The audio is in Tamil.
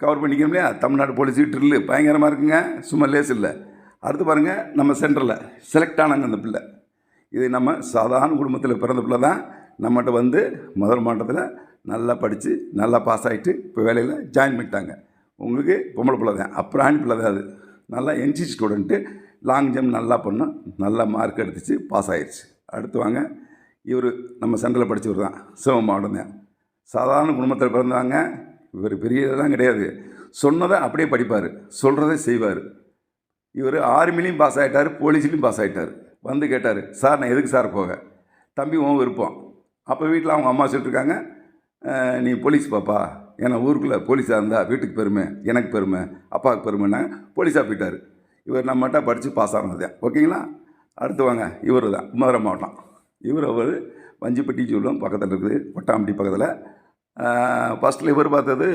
கவர் பண்ணிக்கணும் இல்லையா? Tamil Nadu police drill. பயங்கரமாக இருக்குங்க. சும்மா லேஸ் இல்லை. அடுத்து பாருங்கள் நம்ம சென்டரில் செலக்ட் ஆனாங்க அந்த பிள்ளை. இது நம்ம சாதாரண குடும்பத்தில் பிறந்த பிள்ளை தான். நம்மகிட்ட வந்து முதல் மாவட்டத்தில் நல்லா படித்து நல்லா பாஸ் ஆகிட்டு இப்போ வேலையில் ஜாயின் பண்ணிட்டாங்க. உங்களுக்கு பொம்பளை பிள்ளை தான். அப்புறம் பிள்ளை தான் அது. நல்லா என்சிசி ஸ்டூடெண்ட்டு லாங் ஜம்ப் நல்லா பண்ணோம். நல்லா மார்க் எடுத்துச்சு பாஸ் ஆகிடுச்சு அடுத்து வாங்க இவர் நம்ம சென்டரில் படித்தவர் தான். சிவம் மாவட்டம் தான். சாதாரண குடும்பத்தில் பிறந்தாங்க இவர் பெரியதெல்லாம் கிடையாது. சொன்னதை அப்படியே படிப்பார். சொல்கிறதை செய்வார். இவர் ஆர்மிலையும் பாஸ் ஆகிட்டார் போலீஸ்லையும் பாஸ் ஆகிட்டார் வந்து கேட்டார் சார் நான் எதுக்கு சார் போக? தம்பி உன் விருப்பம். அப்போ வீட்டில் அவங்க அம்மா சொல்லிட்டுருக்காங்க நீ போலீஸ் பாப்பா. ஏன்னா ஊருக்குள்ளே போலீஸாக இருந்தால் வீட்டுக்கு பெருமை எனக்கு பெருமை அப்பாவுக்கு பெருமைன்னா போலீஸாக போயிட்டார். இவர் நம்மகிட்ட படித்து பாஸ் ஆனது தான் ஓகேங்களா? அடுத்து வாங்க. இவர் தான் மதுரை மாவட்டம். இவர் அவர் வஞ்சிப்பட்டி சொல்லுவோம் பக்கத்தில் இருக்குது கொட்டாம்பட்டி பக்கத்தில். ஃபஸ்ட்டில் இவர் பார்த்தது